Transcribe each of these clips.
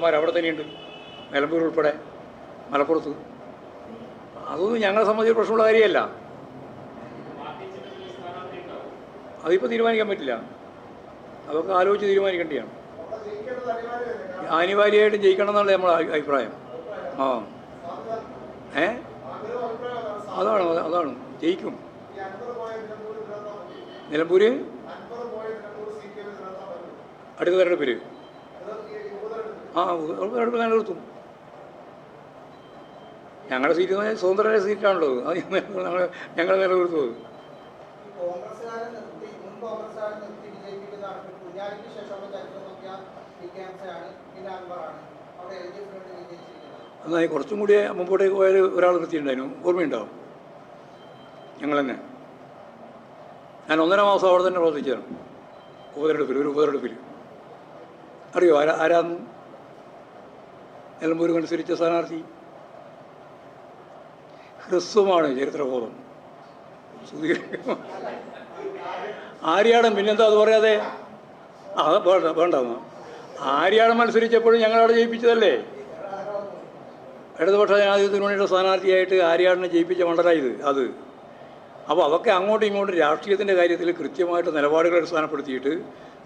നേതാക്കന്മാർ അവിടെ തന്നെയുണ്ട്. നിലമ്പൂർ ഉൾപ്പെടെ മലപ്പുറത്ത്. അതൊന്നും ഞങ്ങളെ സംബന്ധിച്ച് പ്രശ്നമുള്ള കാര്യമല്ല. അതിപ്പോൾ തീരുമാനിക്കാൻ പറ്റില്ല. അതൊക്കെ ആലോചിച്ച് തീരുമാനിക്കേണ്ടതാണ്. അനിവാര്യമായിട്ടും ജയിക്കണം എന്നുള്ള നമ്മുടെ അഭിപ്രായം. ആ. ഏ? അതാണ് അത- അതാണ്. ജയിക്കും. നിലമ്പൂര്? അടുത്ത തെരഞ്ഞെടുപ്പിൽ ആ തെരഞ്ഞെടുപ്പ് നിലനിർത്തും ഞങ്ങളുടെ സീറ്റ് എന്ന് പറഞ്ഞാൽ സ്വതന്ത്ര സീറ്റാണല്ലോ അത്. ഞങ്ങൾ ഞങ്ങൾ നിലനിർത്തുന്നത് നിർത്തി നിർത്തി എന്നാൽ കുറച്ചും കൂടി മുമ്പോട്ടേക്ക് പോയാൽ ഒരാൾ നിർത്തിയിട്ടുണ്ടായിരുന്നു. ഓർമ്മയുണ്ടാവും ഞങ്ങൾ തന്നെ. ഞാൻ ഒന്നര മാസം അവിടെ തന്നെ പ്രവർത്തിച്ചതാണ് ഉപതെരഞ്ഞെടുപ്പിൽ ഒരു ഉപതെരഞ്ഞെടുപ്പിൽ. അറിയോ? ആരാ ആരാന്ന്? നിലമ്പൂർ മത്സരിച്ച സ്ഥാനാർത്ഥി. ഹ്രസ്വമാണ് ചരിത്രബോധം. ആര്യാടൻ പിന്നെന്താ അത് പറയാതെ? ആ വേണ്ട വേണ്ട. ആര്യാടൻ മത്സരിച്ചപ്പോഴും ഞങ്ങളവിടെ ജയിപ്പിച്ചതല്ലേ? ഇടതുപക്ഷ ജനാധിപത്യ മുന്നണിയുടെ സ്ഥാനാർത്ഥിയായിട്ട് ആര്യാടിനെ ജയിപ്പിച്ച മണ്ഡലം ഇത് അത്. അപ്പോൾ അതൊക്കെ അങ്ങോട്ടും ഇങ്ങോട്ടും രാഷ്ട്രീയത്തിന്റെ കാര്യത്തിൽ കൃത്യമായിട്ട് നിലപാടുകൾ അടിസ്ഥാനപ്പെടുത്തിയിട്ട്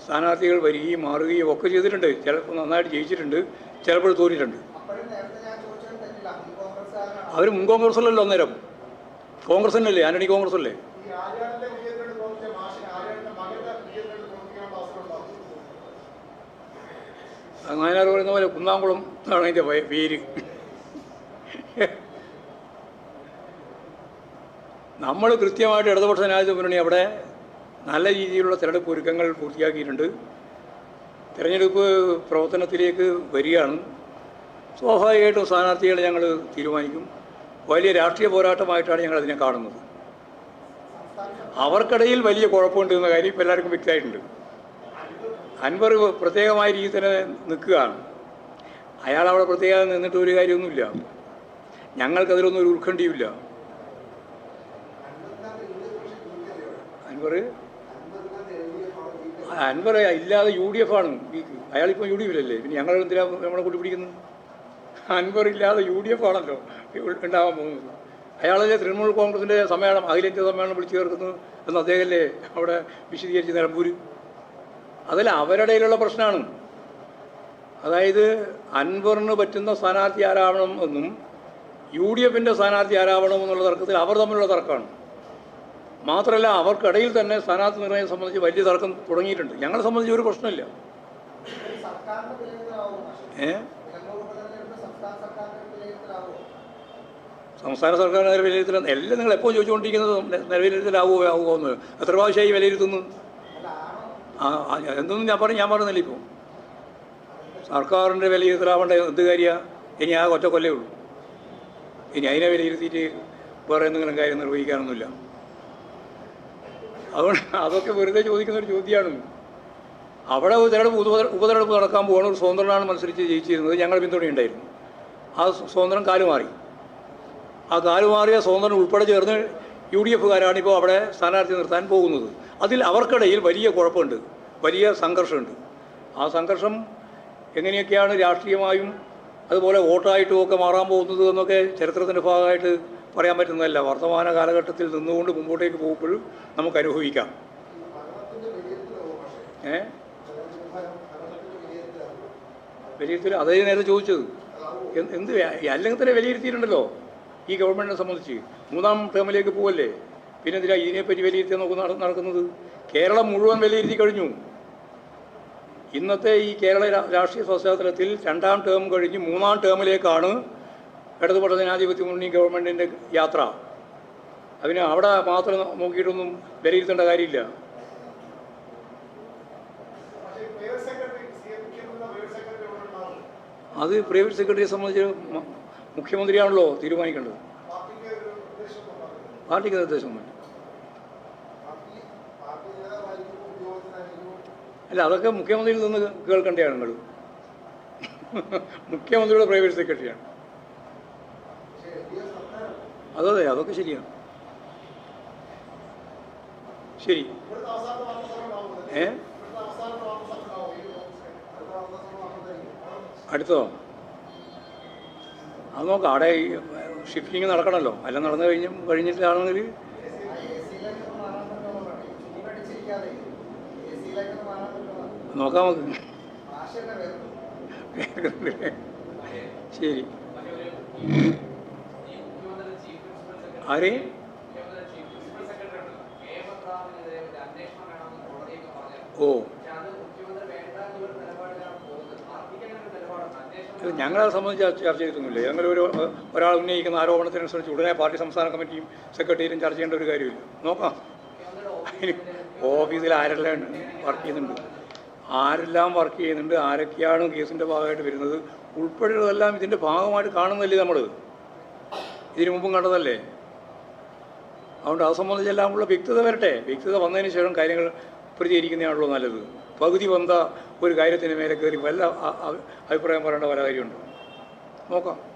സ്ഥാനാർത്ഥികൾ വരികയും മാറുകയും ഒക്കെ ചെയ്തിട്ടുണ്ട്. ചിലപ്പോൾ നന്നായിട്ട് ജയിച്ചിട്ടുണ്ട് ചിലപ്പോൾ തോന്നിയിട്ടുണ്ട് അപ്പോഴും നേരത്തെ ഞാൻ ചോദിച്ചത് തെറ്റില്ല മുൻ കോൺഗ്രസ്സുകാരനാണ് അവർ മുൻ കോൺഗ്രസ്സല്ലല്ലോ അന്നേരം കോൺഗ്രസ് തന്നെയല്ലേ ആന്റണി കോൺഗ്രസ് അല്ലേ ഈ ആര്യാടന്റെ വിജയത്തിന് തോന്നിച്ച മാഷിന് കോൺഗ്രസ് മകന്റെ വിജയത്തിന് ആന്റണി കോൺഗ്രസ് അല്ലേ നായനാർ പറയുന്ന പോലെ കുന്നാംകുളം എന്നാണ് അതിന്റെ പേര് നമ്മൾ കൃത്യമായിട്ട് ഇടതുപക്ഷ ജനാധിപത്യ മുന്നണി അവിടെ നല്ല രീതിയിലുള്ള തിരഞ്ഞെടുപ്പ് ഒരുക്കങ്ങൾ പൂർത്തിയാക്കിയിട്ടുണ്ട്. തിരഞ്ഞെടുപ്പ് പ്രവർത്തനത്തിലേക്ക് വരികയാണ്. സ്വാഭാവികമായിട്ടും സ്ഥാനാർത്ഥികളെ ഞങ്ങൾ തീരുമാനിക്കും. വലിയ രാഷ്ട്രീയ പോരാട്ടമായിട്ടാണ് ഞങ്ങൾ അതിനെ കാണുന്നത്. അവർക്കിടയിൽ വലിയ കുഴപ്പമുണ്ട് എന്ന കാര്യം ഇപ്പോൾ എല്ലാവർക്കും വ്യക്തമായിട്ടുണ്ട്. അൻവർ പ്രത്യേകമായ രീതിയിൽ തന്നെ നിൽക്കുകയാണ്. അയാൾ അവിടെ പ്രത്യേകം നിന്നിട്ട് ഒരു കാര്യമൊന്നുമില്ല. ഞങ്ങൾക്കതിലൊന്നും ഒരു ഉത്കണ്ഠയുമില്ല. അൻവർ? അൻവർ ഇല്ലാതെ യു ഡി എഫ് ആണ്. അയാളിപ്പോൾ യു ഡി എഫിലല്ലേ? പിന്നെ ഞങ്ങൾ എന്തിനാണ് നമ്മളെ കൂട്ടി പിടിക്കുന്നത് അൻവർ ഇല്ലാതെ യു ഡി എഫ് ആണല്ലോ. ഉണ്ടാകാൻ പോകുന്നത്. അയാളല്ലേ തൃണമൂൽ കോൺഗ്രസിന്റെ സമ്മേളനം അഖിലേന്ത്യാ സമ്മേളനം വിളിച്ചു ചേർക്കുന്നു എന്ന് അദ്ദേഹമല്ലേ അവിടെ വിശദീകരിച്ച് നിലമ്പൂർ അതല്ല അവരുടെയിലുള്ള പ്രശ്നമാണ്. അതായത് അൻവറിന് പറ്റുന്ന സ്ഥാനാർത്ഥി ആരാവണം എന്നും യു ഡി എഫിന്റെ സ്ഥാനാർത്ഥി ആരാവണം എന്നുള്ള തർക്കത്തിൽ അവർ തമ്മിലുള്ള തർക്കമാണ്. മാത്രമല്ല അവർക്കിടയിൽ തന്നെ സ്ഥാനാർത്ഥി നിർണയം സംബന്ധിച്ച് വലിയ തർക്കം തുടങ്ങിയിട്ടുണ്ട്. ഞങ്ങളെ സംബന്ധിച്ച് ഒരു പ്രശ്നമില്ല. ഈ സർക്കാരിന്റെ വിലയിരുത്തലാവും മാഷ് ഏ നിലമ്പൂർ ഉപതെരഞ്ഞെടുപ്പ് സംസ്ഥാന സർക്കാരിന്റെ വിലയിരുത്തലാവോ സംസ്ഥാന സർക്കാർ വിലയിരുത്തൽ എല്ലാം നിങ്ങൾ എപ്പോൾ ചോദിച്ചുകൊണ്ടിരിക്കുന്നത് നിലവിലിരുത്തലാവോ ആവുമോ എന്ന്. എത്ര പ്രാവശ്യമായി വിലയിരുത്തുന്നു? ആ എന്തൊന്നും ഞാൻ പറഞ്ഞു ഞാൻ പറഞ്ഞില്ല ഇപ്പോൾ സർക്കാരിന്റെ വിലയിരുത്തലാവേണ്ട എന്ത് കാര്യമാണ് ഇനി ആ ഒറ്റ കൊല്ലേ ഉള്ളൂ. ഇനി അതിനെ വിലയിരുത്തിയിട്ട് വേറെ എന്തെങ്കിലും കാര്യം നിർവഹിക്കാനൊന്നുമില്ല. അതുകൊണ്ട് അതൊക്കെ വെറുതെ ചോദിക്കുന്ന ഒരു ചോദ്യമാണ് അവിടെ ഉപതെരഞ്ഞെടുപ്പ് തെരഞ്ഞെടുപ്പ് ഉപ- ഉപതെരഞ്ഞെടുപ്പ് നടക്കാൻ പോകുന്ന ഒരു സ്വതന്ത്രനാണ് മത്സരിച്ച് ജയിച്ചിരുന്നത്. ഞങ്ങൾ പിന്തുണയുണ്ടായിരുന്നു. ആ സ്വതന്ത്രം കാലുമാറി ആ കാലുമാറിയ സ്വതന്ത്രൻ ഉൾപ്പെടെ ചേർന്ന് യു ഡി എഫുകാരാണ് ഇപ്പോൾ അവിടെ സ്ഥാനാർത്ഥി നിർത്താൻ പോകുന്നത്. അതിൽ അവർക്കിടയിൽ വലിയ കുഴപ്പമുണ്ട്. വലിയ സംഘർഷമുണ്ട്. ആ സംഘർഷം എങ്ങനെയൊക്കെയാണ് രാഷ്ട്രീയമായും അതുപോലെ വോട്ടായിട്ടും ഒക്കെ മാറാൻ പോകുന്നത് എന്നൊക്കെ ചരിത്രത്തിന്റെ ഭാഗമായിട്ട് പറയാൻ പറ്റുന്നതല്ല. വർത്തമാന കാലഘട്ടത്തിൽ നിന്നുകൊണ്ട് മുമ്പോട്ടേക്ക് പോകുമ്പോഴും നമുക്ക് അനുഭവിക്കാം. ഏ? വിലയിരുത്തൽ. അതേ നേരെ ചോദിച്ചത്. എന്ത്? അല്ലെങ്കിൽ തന്നെ വിലയിരുത്തിയിട്ടുണ്ടല്ലോ. ഈ ഗവൺമെന്റിനെ സംബന്ധിച്ച് മൂന്നാം ടേമിലേക്ക് പോവല്ലേ? പിന്നെ എന്തിനാ ഇതിനെപ്പറ്റി വിലയിരുത്തി നോക്കുന്ന നടക്കുന്നത്? കേരളം മുഴുവൻ വിലയിരുത്തി കഴിഞ്ഞു. ഇന്നത്തെ ഈ കേരള രാഷ്ട്രീയ പശ്ചാത്തലത്തിൽ രണ്ടാം ടേം കഴിഞ്ഞ് മൂന്നാം ടേമിലേക്കാണ് ഇടതുപക്ഷ ജനാധിപത്യ മുന്നണി ഗവൺമെന്റിന്റെ യാത്ര. അതിന് അവിടെ മാത്രം നോക്കിയിട്ടൊന്നും വിലയിരുത്തേണ്ട കാര്യമില്ല. അത് പ്രൈവറ്റ് സെക്രട്ടറിയെ സംബന്ധിച്ച് മുഖ്യമന്ത്രിയാണല്ലോ തീരുമാനിക്കേണ്ടത്. പാർട്ടിക്ക് നിർദ്ദേശം വേണ്ട അല്ല അതൊക്കെ മുഖ്യമന്ത്രിയിൽ നിന്ന് കേൾക്കേണ്ടതാണ് നിങ്ങൾ. മുഖ്യമന്ത്രിയുടെ പ്രൈവറ്റ് സെക്രട്ടറിയാണ്. അതെ അതെ അതൊക്കെ ശരിയാണ്. ശരി. ഏ? അടുത്തതോ? അത് നോക്കാം അവിടെ ഷിഫ്റ്റിങ് നടക്കണമല്ലോ എല്ലാം നടന്നു കഴിഞ്ഞു കഴിഞ്ഞിട്ടാണെങ്കിൽ നോക്കാം ശരി. ആരെ? ഓ. ഇത് ഞങ്ങളെ സംബന്ധിച്ച് ചർച്ച ചെയ്തിട്ടൊന്നുമില്ല. ഞങ്ങൾ ഒരു ഒരാൾ ഉന്നയിക്കുന്ന ആരോപണത്തിനനുസരിച്ച് ഉടനെ പാർട്ടി സംസ്ഥാന കമ്മിറ്റിയും സെക്രട്ടേറിയറ്റും ചർച്ച ചെയ്യേണ്ട ഒരു കാര്യമില്ല. നോക്കാം. ഓഫീസിൽ ആരെല്ലാം വർക്ക് ചെയ്യുന്നുണ്ട്. ആരെല്ലാം വർക്ക് ചെയ്യുന്നുണ്ട്? ആരൊക്കെയാണ് കേസിന്റെ ഭാഗമായിട്ട് വരുന്നത്? ഉൾപ്പെടെയുള്ളതെല്ലാം ഇതിന്റെ ഭാഗമായിട്ട് കാണുന്നതല്ലേ നമ്മൾ ഇതിനു മുമ്പും കണ്ടതല്ലേ? അതുകൊണ്ട് അത് സംബന്ധിച്ചെല്ലാം ഉള്ള വ്യക്തത വരട്ടെ. വ്യക്തത വന്നതിന് ശേഷം കാര്യങ്ങൾ പ്രതികരിക്കുന്നതാണല്ലോ നല്ലത്. പകുതി വന്ന ഒരു കാര്യത്തിന് മേലെ കയറി വല്ല അഭിപ്രായം പറയേണ്ട പല കാര്യമുണ്ട്. നോക്കാം.